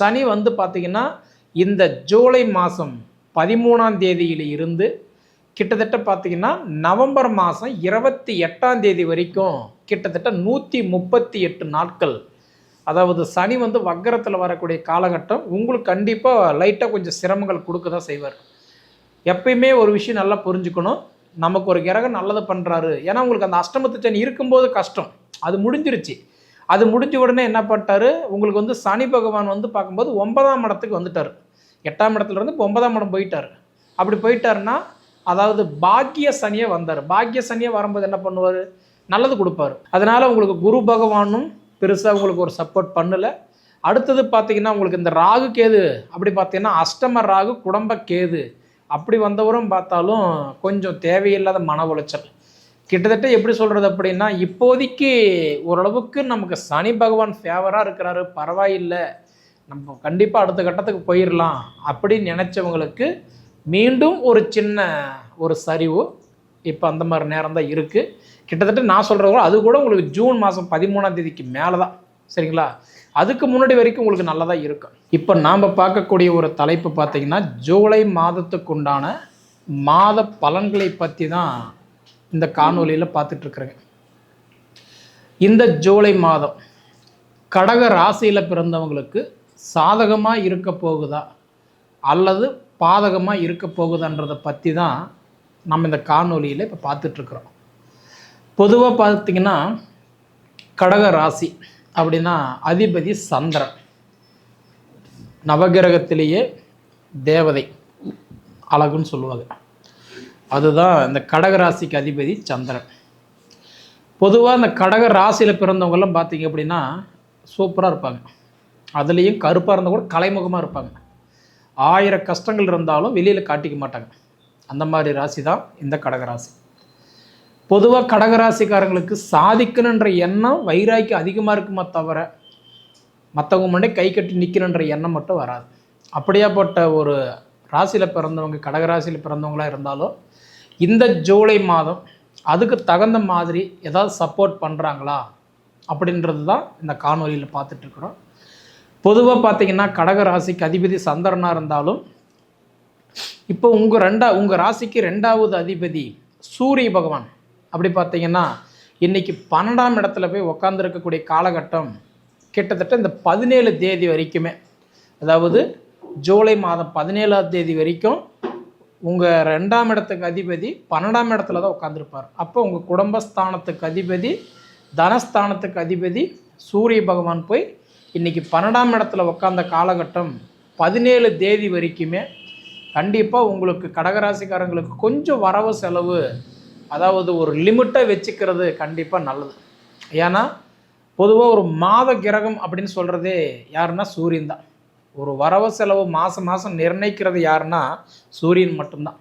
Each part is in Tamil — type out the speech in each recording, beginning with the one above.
சனி வந்து பார்த்திங்கன்னா இந்த ஜூலை மாதம் பதிமூணாம் தேதியில் இருந்து கிட்டத்தட்ட பார்த்திங்கன்னா நவம்பர் மாதம் இருபத்தி எட்டாம் தேதி வரைக்கும் கிட்டத்தட்ட நூற்றி முப்பத்தி எட்டு நாட்கள். அதாவது சனி வந்து வக்கரத்தில் வரக்கூடிய காலகட்டம் உங்களுக்கு கண்டிப்பாக லைட்டாக கொஞ்சம் சிரமங்கள் கொடுக்க தான் செய்வார். எப்பயுமே ஒரு விஷயம் நல்லா புரிஞ்சுக்கணும். நமக்கு ஒரு கிரகம் நல்லது பண்ணுறாரு ஏன்னா உங்களுக்கு அந்த அஷ்டமத்து சனி இருக்கும்போது கஷ்டம். அது முடிஞ்சிருச்சு. அது முடிஞ்ச உடனே என்ன பண்ணிட்டாரு? உங்களுக்கு வந்து சனி பகவான் வந்து பார்க்கும்போது ஒன்பதாம் இடத்துக்கு வந்துட்டார். எட்டாம் இடத்துல இருந்து இப்போ ஒன்பதாம் இடம் போயிட்டார். அப்படி போயிட்டாருன்னா அதாவது பாக்கிய சனியை வந்தார். பாக்கிய சனியை வரும்போது என்ன பண்ணுவார்? நல்லது கொடுப்பாரு. அதனால் உங்களுக்கு குரு பகவானும் பெருசாக உங்களுக்கு ஒரு சப்போர்ட் பண்ணலை. அடுத்தது பார்த்தீங்கன்னா உங்களுக்கு இந்த ராகு கேது அப்படி பார்த்தீங்கன்னா அஷ்டம ராகு குடும்ப கேது அப்படி வந்தவரும் பார்த்தாலும் கொஞ்சம் தேவையில்லாத மன உளைச்சல். கிட்டத்தட்ட எப்படி சொல்கிறது அப்படின்னா இப்போதைக்கு ஓரளவுக்கு நமக்கு சனி பகவான் ஃபேவராக இருக்கிறாரு பரவாயில்லை. நம்ம கண்டிப்பாக அடுத்த கட்டத்துக்கு போயிடலாம் அப்படின்னு நினச்சவங்களுக்கு மீண்டும் ஒரு சின்ன ஒரு சரிவு இப்போ அந்த மாதிரி நேரம் தான் இருக்குது கிட்டத்தட்ட நான் சொல்கிறது கூட அது கூட உங்களுக்கு ஜூன் மாதம் பதிமூணாம் தேதிக்கு மேலே தான் சரிங்களா? அதுக்கு முன்னாடி வரைக்கும் உங்களுக்கு நல்லதாக இருக்கும். இப்போ நாம் பார்க்கக்கூடிய ஒரு தலைப்பு பார்த்தீங்கன்னா ஜூலை மாதத்துக்கு உண்டான மாத பலன்களை பற்றி தான் இந்த காணொலியில் பார்த்துட்ருக்குறேங்க இந்த ஜூலை மாதம் கடக ராசியில் பிறந்தவங்களுக்கு சாதகமாக இருக்க போகுதா? அல்லது பாதகமாக இருக்க போகுதான்றதை பற்றி தான் நம்ம இந்த காணொலியில் இப்போ பார்த்துட்ருக்குறோம். பொதுவாக பார்த்தீங்கன்னா கடக ராசி அப்படின்னா அதிபதி சந்திரன். நவகிரகத்திலேயே தேவதை. அழகுன்னு சொல்லுவாங்க. அதுதான் இந்த கடக ராசிக்கு அதிபதி சந்திரன். பொதுவாக இந்த கடக ராசியில் பிறந்தவங்கெல்லாம் பார்த்தீங்க அப்படின்னா சூப்பராக இருப்பாங்க. அதுலேயும் கருப்பாக இருந்தால் கூட கலைமுகமாக இருப்பாங்க. ஆயிரம் கஷ்டங்கள் இருந்தாலும் வெளியில் காட்டிக்க மாட்டாங்க. அந்த மாதிரி ராசி தான் இந்த கடகராசி. பொதுவாக கடகராசிக்காரங்களுக்கு சாதிக்கணுன்ற எண்ணம் வைராக்கி அதிகமாக இருக்குமே தவிர மற்றவங்க முன்னாடி கை கட்டி நிற்கணுன்ற எண்ணம் மட்டும் வராது. அப்படியாப்பட்ட ஒரு ராசியில் பிறந்தவங்க கடகராசியில் பிறந்தவங்களாக இருந்தாலும் இந்த ஜூலை மாதம் அதுக்கு தகுந்த மாதிரி ஏதாவது சப்போர்ட் பண்ணுறாங்களா அப்படின்றது தான் இந்த காணொலியில் பார்த்துட்ருக்குறோம் பொதுவாக பார்த்தீங்கன்னா கடக ராசிக்கு அதிபதி சந்திரனாக இருந்தாலும் இப்போ உங்கள் ரெண்டா உங்கள் ராசிக்கு ரெண்டாவது அதிபதி சூரிய பகவான் அப்படி பார்த்தீங்கன்னா இன்றைக்கி பன்னெண்டாம் இடத்துல போய் உக்காந்துருக்கக்கூடிய காலகட்டம் கிட்டத்தட்ட இந்த பதினேழு தேதி வரைக்குமே. அதாவது ஜூலை மாதம் பதினேழாம் தேதி வரைக்கும் உங்கள் ரெண்டாம் இடத்துக்கு அதிபதி பன்னெண்டாம் இடத்துல தான் உட்காந்துருப்பார் அப்போ உங்கள் குடும்பஸ்தானத்துக்கு அதிபதி தனஸ்தானத்துக்கு அதிபதி சூரிய பகவான் போய் இன்றைக்கி பன்னெண்டாம் இடத்துல உட்காந்த காலகட்டம் பதினேழு தேதி வரைக்குமே கண்டிப்பாக உங்களுக்கு கடகராசிக்காரங்களுக்கு கொஞ்சம் வரவு செலவு அதாவது ஒரு லிமிட்டை வச்சுக்கிறது கண்டிப்பாக நல்லது. ஏன்னா பொதுவாக ஒரு மாத கிரகம் அப்படின்னு சொல்கிறதே யாருன்னா சூரியன் தான். ஒரு வரவு செலவு மாதம் மாதம் நிர்ணயிக்கிறது யாருன்னா சூரியன் மட்டும்தான்.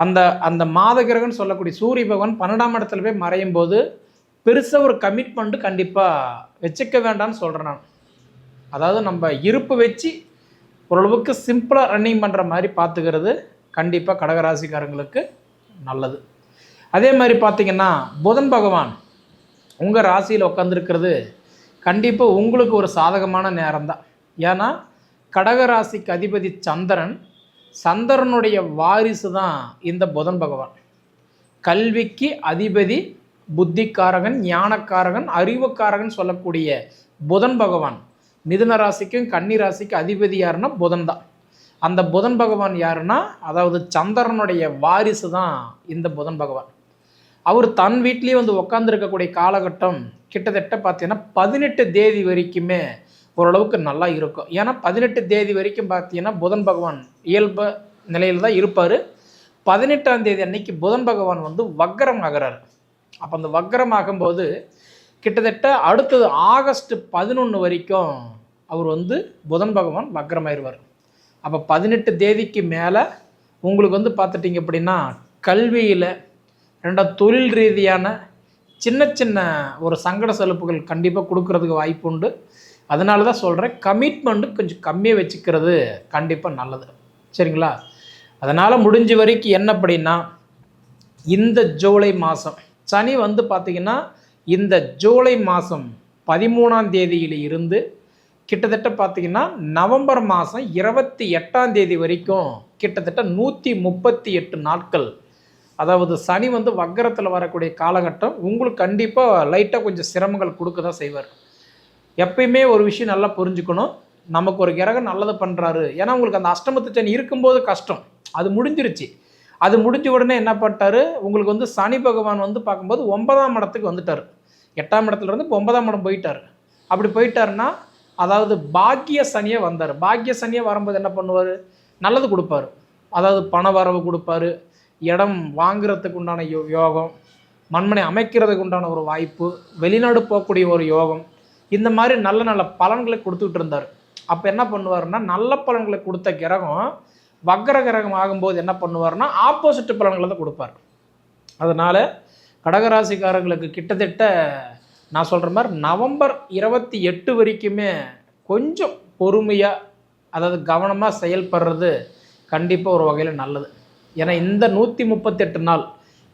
அந்த அந்த மாத கிரகம்னு சொல்லக்கூடிய சூரிய பகவான் பன்னெண்டாம் இடத்துல போய் மறையும் போது பெருசாக ஒரு கமிட்மெண்ட்டு கண்டிப்பாக வச்சுக்க வேண்டாம்னு சொல்கிறேன் நான். அதாவது நம்ம இருப்பு வச்சு ஓரளவுக்கு சிம்பிளாக ரன்னிங் பண்ணுற மாதிரி பார்த்துக்கிறது கண்டிப்பாக கடகராசிக்காரங்களுக்கு நல்லது. அதே மாதிரி பார்த்தீங்கன்னா புதன் பகவான் உங்கள் ராசியில் உட்காந்துருக்கிறது கண்டிப்பாக உங்களுக்கு ஒரு சாதகமான நேரம் தான் ஏன்னா கடகராசிக்கு அதிபதி சந்திரன் சந்திரனுடைய வாரிசு தான் இந்த புதன் பகவான். கல்விக்கு அதிபதி புத்திக்காரகன் ஞானக்காரகன் அறிவுக்காரகன் சொல்லக்கூடிய புதன் பகவான். மிதுன ராசிக்கும் கன்னி ராசிக்கும் அதிபதி யாருன்னா புதன் தான். அந்த புதன் பகவான் யாருன்னா அதாவது சந்திரனுடைய வாரிசு தான் இந்த புதன் பகவான். அவர் தன் வீட்லேயே வந்து உட்காந்துருக்கக்கூடிய காலகட்டம் கிட்டத்தட்ட பார்த்தீங்கன்னா பதினெட்டு தேதி வரைக்குமே ஓரளவுக்கு நல்லா இருக்கும். ஏன்னா பதினெட்டு தேதி வரைக்கும் பார்த்தீங்கன்னா புதன் பகவான் இயல்பு நிலையில் தான் இருப்பார். பதினெட்டாம் தேதி அன்னைக்கு புதன் பகவான் வந்து வக்கரம் ஆகிறார். அப்போ அந்த வக்கரம் ஆகும்போது கிட்டத்தட்ட அடுத்தது ஆகஸ்ட் பதினொன்று வரைக்கும் அவர் வந்து புதன் பகவான் வக்கரமாயிருவார் அப்போ பதினெட்டு தேதிக்கு மேலே உங்களுக்கு வந்து பார்த்துட்டிங்க அப்படின்னா கல்வியில் ரெண்டாவது தொழில் ரீதியான சின்ன சின்ன ஒரு சங்கட செலுப்புகள் கண்டிப்பாக கொடுக்கறதுக்கு வாய்ப்பு உண்டு அதனால தான் சொல்கிறேன் கமிட்மெண்ட்டு கொஞ்சம் கம்மியாக வச்சுக்கிறது கண்டிப்பாக நல்லது. சரிங்களா? அதனால் முடிஞ்ச வரைக்கும் என்ன அப்படின்னா இந்த ஜூலை மாதம் சனி வந்து பார்த்திங்கன்னா இந்த ஜூலை மாதம் பதிமூணாம் தேதியில் இருந்து கிட்டத்தட்ட பார்த்தீங்கன்னா நவம்பர் மாதம் இருபத்தி எட்டாம் தேதி வரைக்கும் கிட்டத்தட்ட நூற்றி முப்பத்தி எட்டு நாட்கள். அதாவது சனி வந்து வக்கரத்தில் வரக்கூடிய காலகட்டம் உங்களுக்கு கண்டிப்பாக லைட்டாக கொஞ்சம் சிரமங்கள் கொடுக்க தான் செய்வார். எப்பயுமே ஒரு விஷயம் நல்லா புரிஞ்சுக்கணும். நமக்கு ஒரு கிரகம் நல்லது பண்ணுறாரு ஏன்னா உங்களுக்கு அந்த அஷ்டமத்து சனி இருக்கும்போது கஷ்டம். அது முடிஞ்சிருச்சு. அது முடிஞ்ச உடனே என்ன பண்ணிட்டாரு? உங்களுக்கு வந்து சனி பகவான் வந்து பார்க்கும்போது ஒன்பதாம் இடத்துக்கு வந்துட்டார். எட்டாம் இடத்துலேருந்து இப்போ ஒன்பதாம் இடம் போயிட்டார். அப்படி போயிட்டாருன்னா அதாவது பாக்கிய சனியே வந்தார். பாக்கிய சனியே வரும்போது என்ன பண்ணுவார்? நல்லது கொடுப்பாரு. அதாவது பண வரவு கொடுப்பாரு. இடம் வாங்குறதுக்கு உண்டான யோ- யோகம். மண்மனை அமைக்கிறதுக்கு உண்டான ஒரு வாய்ப்பு. வெளிநாடு போகக்கூடிய ஒரு யோகம். இந்த மாதிரி நல்ல நல்ல பலன்களை கொடுத்துக்கிட்டு இருந்தார். அப்போ என்ன பண்ணுவாருன்னா நல்ல பலன்களை கொடுத்த கிரகம் வக்கர கிரகம் ஆகும்போது என்ன பண்ணுவார்னா ஆப்போசிட் பலன்களை தான் கொடுப்பார். அதனால் கடகராசிக்காரங்களுக்கு கிட்டத்தட்ட நான் சொல்கிற மாதிரி நவம்பர் இருபத்தி எட்டு வரைக்குமே கொஞ்சம் பொறுமையாக அதாவது கவனமாக செயல்படுறது கண்டிப்பாக ஒரு வகையில் நல்லது. ஏன்னா இந்த நூற்றி முப்பத்தெட்டு நாள்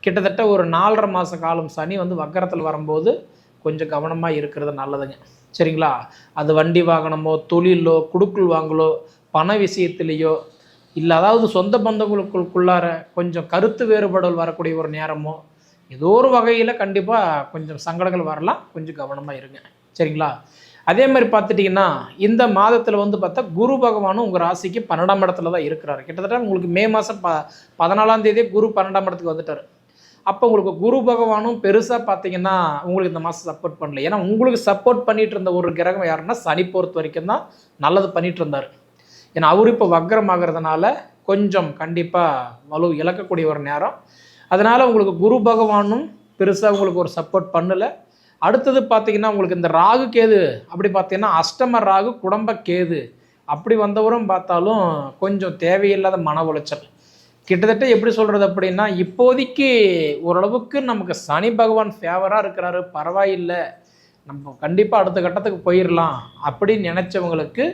கிட்டத்தட்ட ஒரு நாலரை மாத காலம் சனி வந்து வக்கரத்தில் வரும்போது கொஞ்சம் கவனமாக இருக்கிறது நல்லதுங்க. சரிங்களா? அது வண்டி வாகனமோ தொழிலோ குடுக்குள் வாங்கலோ பண விஷயத்துலேயோ இல்லை அதாவது சொந்த பந்தங்களுக்குள்ளார கொஞ்சம் கருத்து வேறுபாடுகள் வரக்கூடிய ஒரு நேரமோ ஏதோ ஒரு வகையில் கண்டிப்பாக கொஞ்சம் சங்கடங்கள் வரலாம். கொஞ்சம் கவனமாக இருங்க. சரிங்களா? அதே மாதிரி பார்த்துட்டிங்கன்னா இந்த மாதத்தில் வந்து பார்த்தா குரு பகவானும் உங்கள் ராசிக்கு பன்னெண்டாம் இடத்துல தான் இருக்கிறாரு. கிட்டத்தட்ட உங்களுக்கு மே மாதம் ப பதினாலாம் தேதியே குரு பன்னெண்டாம் இடத்துக்கு வந்துட்டார். அப்போ உங்களுக்கு குரு பகவானும் பெருசாக பார்த்தீங்கன்னா உங்களுக்கு இந்த மாதம் சப்போர்ட் பண்ணல. ஏன்னா உங்களுக்கு சப்போர்ட் பண்ணிட்டு இருந்த ஒரு கிரகம் யாருன்னா சனி பொறுத்த வரைக்கும் தான் நல்லது பண்ணிட்டு இருந்தார். ஏன்னா அவர் இப்போ வக்ரம் ஆகிறதுனால கொஞ்சம் கண்டிப்பாக வலு இழக்கக்கூடிய ஒரு நேரம். அதனால் உங்களுக்கு குரு பகவானும் பெருசாக உங்களுக்கு ஒரு சப்போர்ட் பண்ணலை. அடுத்தது பார்த்தீங்கன்னா உங்களுக்கு இந்த ராகு கேது அப்படி பார்த்தீங்கன்னா அஷ்டம ராகு குடும்ப கேது அப்படி வந்தவரும் பார்த்தாலும் கொஞ்சம் தேவையில்லாத மன உளைச்சல். கிட்டத்தட்ட எப்படி சொல்கிறது அப்படின்னா இப்போதைக்கு ஓரளவுக்கு நமக்கு சனி பகவான் ஃபேவராக இருக்கிறாரு பரவாயில்லை. நம்ம கண்டிப்பாக அடுத்த கட்டத்துக்கு போயிடலாம் அப்படின்னு நினச்சவங்களுக்கு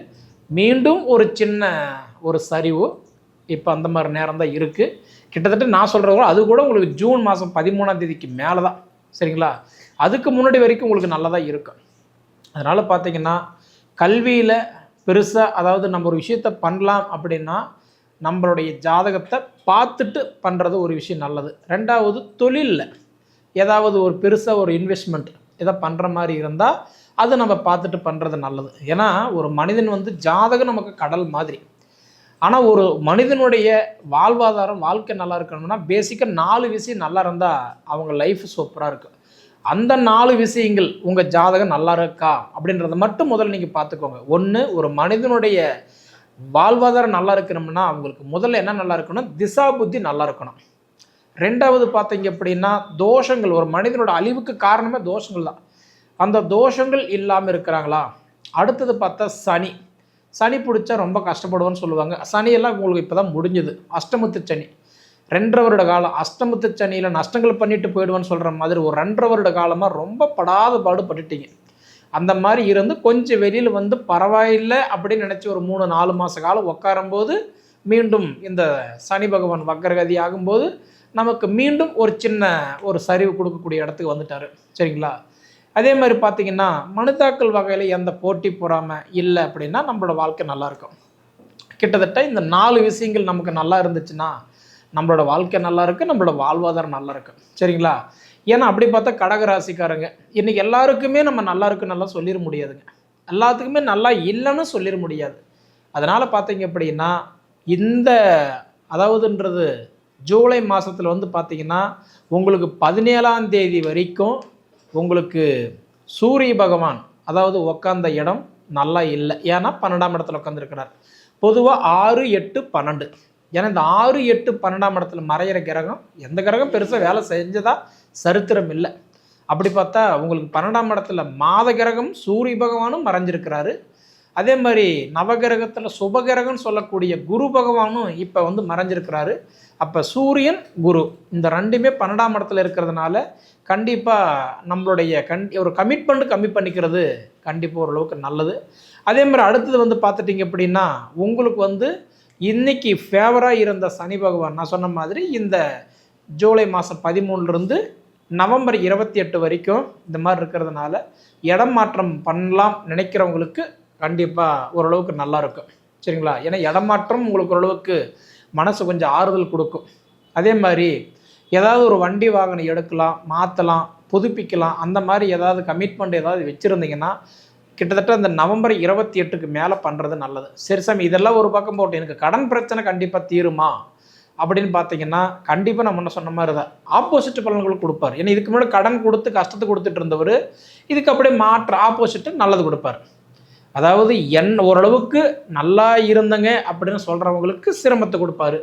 மீண்டும் ஒரு சின்ன ஒரு சரிவு இப்போ அந்த மாதிரி நேரம் தான் இருக்குது கிட்டத்தட்ட நான் சொல்கிறது கூட அது கூட உங்களுக்கு ஜூன் மாதம் பதிமூணாம் தேதிக்கு மேலே தான் சரிங்களா? அதுக்கு முன்னாடி வரைக்கும் உங்களுக்கு நல்லதாக இருக்கும். அதனால் பார்த்தீங்கன்னா கல்வியில் பெருசாக அதாவது நம்ம ஒரு விஷயத்த பண்ணலாம் அப்படின்னா நம்மளுடைய ஜாதகத்தை பார்த்துட்டு பண்ணுறது ஒரு விஷயம் நல்லது. ரெண்டாவது தொழிலில் ஏதாவது ஒரு பெருசாக ஒரு இன்வெஸ்ட்மெண்ட் எதை பண்ணுற மாதிரி இருந்தால் அது நம்ம பார்த்துட்டு பண்ணுறது நல்லது. ஏன்னா ஒரு மனிதன் வந்து ஜாதகம் நமக்கு கடல் மாதிரி. ஆனால் ஒரு மனிதனுடைய வாழ்வாதாரம் வாழ்க்கை நல்லா இருக்கணும்னா பேசிக்காக நாலு விஷயம் நல்லா இருந்தால் அவங்க லைஃப் சூப்பராக இருக்கும். அந்த நாலு விஷயங்கள் உங்கள் ஜாதகம் நல்லா இருக்கா? அப்படின்றத மட்டும் முதல்ல நீங்கள் பார்த்துக்கோங்க. ஒன்று ஒரு மனிதனுடைய வாழ்வாதாரம் நல்லா இருக்கணும்னா அவங்களுக்கு முதல்ல என்ன நல்லா இருக்கணும்? திசா புத்தி நல்லா இருக்கணும். ரெண்டாவது பார்த்தீங்க அப்படின்னா தோஷங்கள் ஒரு மனிதனோட அழிவுக்கு காரணமே தோஷங்கள் தான். அந்த தோஷங்கள் இல்லாமல் இருக்கிறாங்களா? அடுத்தது பார்த்தா சனி. சனி பிடிச்சா ரொம்ப கஷ்டப்படுவோன்னு சொல்லுவாங்க. சனியெல்லாம் உங்களுக்கு இப்போ தான் முடிஞ்சுது. அஷ்டமத்து சனி. ரெண்டரை வருட காலம். அஷ்டமத்து சனியில் நஷ்டங்கள் பண்ணிட்டு போயிடுவேன்னு சொல்கிற மாதிரி ஒரு ரெண்டரை வருட காலமாக ரொம்ப படாத பாடு பட்டுட்டீங்க. அந்த மாதிரி இருந்து கொஞ்சம் வெளியில் வந்து பரவாயில்லை அப்படின்னு நினச்சி ஒரு மூணு நாலு மாத காலம் உட்காரும்போது மீண்டும் இந்த சனி பகவான் வக்கரகதி ஆகும்போது நமக்கு மீண்டும் ஒரு சின்ன ஒரு சரிவு கொடுக்கக்கூடிய இடத்துக்கு வந்துட்டார். சரிங்களா? அதே மாதிரி பார்த்தீங்கன்னா மனுதாக்கல் வகையில் எந்த போட்டி பொறாமை இல்லை அப்படின்னா நம்மளோட வாழ்க்கை நல்லாயிருக்கும் கிட்டத்தட்ட இந்த நாலு விஷயங்கள் நமக்கு நல்லா இருந்துச்சுன்னா நம்மளோட வாழ்க்கை நல்லாயிருக்கு நம்மளோட வாழ்வாதாரம் நல்லாயிருக்கு சரிங்களா? ஏன்னா அப்படி பார்த்தா கடக ராசிக்காரங்க இன்னைக்கு எல்லாருக்குமே நம்ம நல்லா இருக்கு நல்லா சொல்லிட முடியாதுங்க. எல்லாத்துக்குமே நல்லா இல்லைன்னு சொல்லிட முடியாது. அதனால் பார்த்தீங்க அப்படின்னா இந்த அதாவதுன்றது ஜூலை மாதத்தில் வந்து பார்த்தீங்கன்னா உங்களுக்கு பதினேழாம் தேதி வரைக்கும் உங்களுக்கு சூரிய பகவான் அதாவது உக்காந்த இடம் நல்லா இல்லை. ஏன்னா பன்னெண்டாம் இடத்துல உட்காந்துருக்கிறார் பொதுவாக ஆறு எட்டு பன்னெண்டு. ஏன்னா இந்த ஆறு எட்டு பன்னெண்டாம் இடத்துல மறையிற கிரகம் எந்த கிரகம் பெருசாக வேலை செஞ்சதா சரித்திரம் இல்லை. அப்படி பார்த்தா உங்களுக்கு பன்னெண்டாம் இடத்துல மாத கிரகம் சூரிய பகவானும் மறைஞ்சிருக்கிறாரு. அதே மாதிரி நவகிரகத்தில் சுபகிரகம்னு சொல்லக்கூடிய குரு பகவானும் இப்போ வந்து மறைஞ்சிருக்கிறாரு. அப்போ சூரியன் குரு இந்த ரெண்டுமே பன்னெண்டாம் இடத்துல இருக்கிறதுனால கண்டிப்பாக நம்மளுடைய கண் ஒரு கமிட்மெண்ட் கம்மி பண்ணிக்கிறது கண்டிப்பாக ஓரளவுக்கு நல்லது. அதே மாதிரி அடுத்தது வந்து பார்த்துட்டிங்க அப்படின்னா உங்களுக்கு வந்து இன்னைக்கு ஃபேவராக இருந்த சனி பகவான் நான் சொன்ன மாதிரி இந்த ஜூலை மாதம் பதிமூணுலேருந்து நவம்பர் இருபத்தி எட்டு வரைக்கும் இந்த மாதிரி இருக்கிறதுனால இடம் மாற்றம் பண்ணலாம் நினைக்கிறவங்களுக்கு கண்டிப்பாக ஓரளவுக்கு நல்லா இருக்கும். சரிங்களா? ஏன்னா இடமாற்றம் உங்களுக்கு ஓரளவுக்கு மனசு கொஞ்சம் ஆறுதல் கொடுக்கும். அதே மாதிரி ஏதாவது ஒரு வண்டி வாகனம் எடுக்கலாம் மாற்றலாம் புதுப்பிக்கலாம் அந்த மாதிரி ஏதாவது கமிட்மெண்ட் ஏதாவது வச்சுருந்தீங்கன்னா கிட்டத்தட்ட அந்த நவம்பர் இருபத்தி எட்டுக்கு மேலே பண்ணுறது நல்லது. சரி சாமி இதெல்லாம் ஒரு பக்கம் போட்டு எனக்கு கடன் பிரச்சனை கண்டிப்பாக தீருமா? அப்படின்னு பார்த்தீங்கன்னா கண்டிப்பாக நம்ம முன்ன சொன்ன மாதிரி தான். ஆப்போசிட் பலன்களுக்கு கொடுப்பார். ஏன்னா இதுக்கு முன்னாடி கடன் கொடுத்து கஷ்டத்தை கொடுத்துட்டு இருந்தவர் இதுக்கு அப்படியே மாற்று ஆப்போசிட்டு நல்லது கொடுப்பார். அதாவது என் ஓரளவுக்கு நல்லா இருந்தங்க அப்படின்னு சொல்கிறவங்களுக்கு சிரமத்தை கொடுப்பாரு.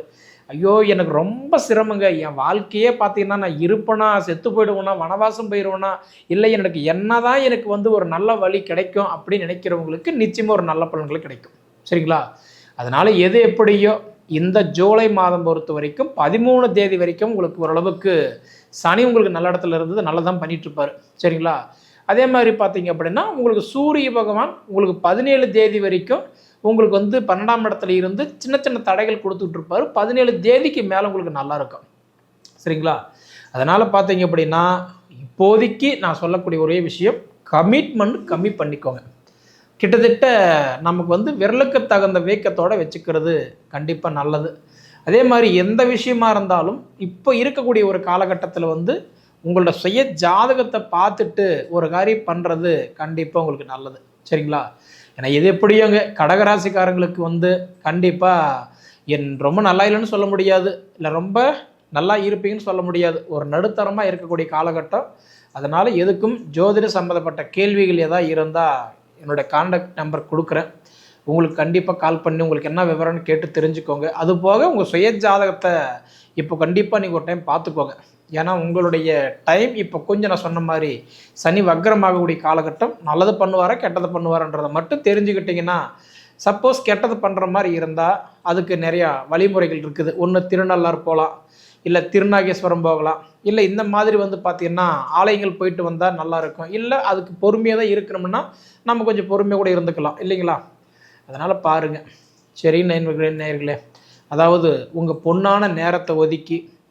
ஐயோ எனக்கு ரொம்ப சிரமங்க. என் வாழ்க்கையே பார்த்தீங்கன்னா நான் இருப்பேனா செத்து போயிடுவேனா வனவாசம் போயிடுவேனா இல்லை எனக்கு என்ன தான் எனக்கு வந்து ஒரு நல்ல வழி கிடைக்கும் அப்படின்னு நினைக்கிறவங்களுக்கு நிச்சயமாக ஒரு நல்ல பலன்கள் கிடைக்கும். சரிங்களா? அதனால் எது எப்படியோ இந்த ஜூலை மாதம் பொறுத்த வரைக்கும் பதிமூணு தேதி வரைக்கும் உங்களுக்கு ஓரளவுக்கு சனி உங்களுக்கு நல்ல இடத்துல இருந்தது நல்லா தான் சரிங்களா? அதே மாதிரி பார்த்தீங்க அப்படின்னா உங்களுக்கு சூரிய பகவான் உங்களுக்கு பதினேழு தேதி வரைக்கும் உங்களுக்கு வந்து பன்னெண்டாம் இடத்துல இருந்து சின்ன சின்ன தடைகள் கொடுத்துட்ருப்பாரு. பதினேழு தேதிக்கு மேலே உங்களுக்கு நல்லா இருக்கும் சரிங்களா? அதனால் பார்த்தீங்க அப்படின்னா இப்போதைக்கு நான் சொல்லக்கூடிய ஒரே விஷயம் கமிட்மெண்ட் கம்மி பண்ணிக்கோங்க. கிட்டத்தட்ட நமக்கு வந்து விரலுக்கு தகுந்த வேக்கத்தோடு வச்சுக்கிறது கண்டிப்பாக நல்லது. அதே மாதிரி எந்த விஷயமா இருந்தாலும் இப்போ இருக்கக்கூடிய ஒரு காலகட்டத்தில் வந்து உங்களோட சுய ஜாதகத்தை பார்த்துட்டு ஒரு காரியம் பண்ணுறது கண்டிப்பாக உங்களுக்கு நல்லது. சரிங்களா? ஏன்னா இது எப்படியோங்க கடகராசிக்காரங்களுக்கு வந்து கண்டிப்பாக என் ரொம்ப நல்லா இல்லைன்னு சொல்ல முடியாது. இல்லை ரொம்ப நல்லா இருப்பீங்கன்னு சொல்ல முடியாது. ஒரு நடுத்தரமாக இருக்கக்கூடிய காலகட்டம். அதனால் எதுக்கும் ஜோதிட சம்மந்தப்பட்ட கேள்விகள் எதாவது இருந்தால் என்னோடய காண்டாக்ட் நம்பர் கொடுக்குறேன். உங்களுக்கு கண்டிப்பாக கால் பண்ணி உங்களுக்கு என்ன விவரம்னு கேட்டு தெரிஞ்சுக்கோங்க. அது போக உங்கள் சுய ஜாதகத்தை இப்போ கண்டிப்பாக நீங்கள் ஒரு டைம் பார்த்துக்கோங்க. ஏன்னா உங்களுடைய டைம் இப்போ கொஞ்சம் நான் சொன்ன மாதிரி சனி வக்ரமாகக்கூடிய காலகட்டம் நல்லது பண்ணுவாரா கெட்டது பண்ணுவாரன்றதை மட்டும் தெரிஞ்சுக்கிட்டிங்கன்னா சப்போஸ் கெட்டது பண்ணுற மாதிரி இருந்தால் அதுக்கு நிறையா வழிமுறைகள் இருக்குது. ஒன்று திருநள்ளார் போகலாம் இல்லை திருநாகேஸ்வரம் போகலாம் இல்லை இந்த மாதிரி வந்து பார்த்திங்கன்னா ஆலயங்கள் போயிட்டு வந்தால் நல்லாயிருக்கும் இல்லை அதுக்கு பொறுமையாக தான் இருக்கணும்னா நம்ம கொஞ்சம் பொறுமையாக கூட இருந்துக்கலாம். இல்லைங்களா? அதனால் பாருங்கள் சரி நேர்களே நேயர்களே அதாவது உங்கள் பொண்ணான நேரத்தை ஒதுக்கி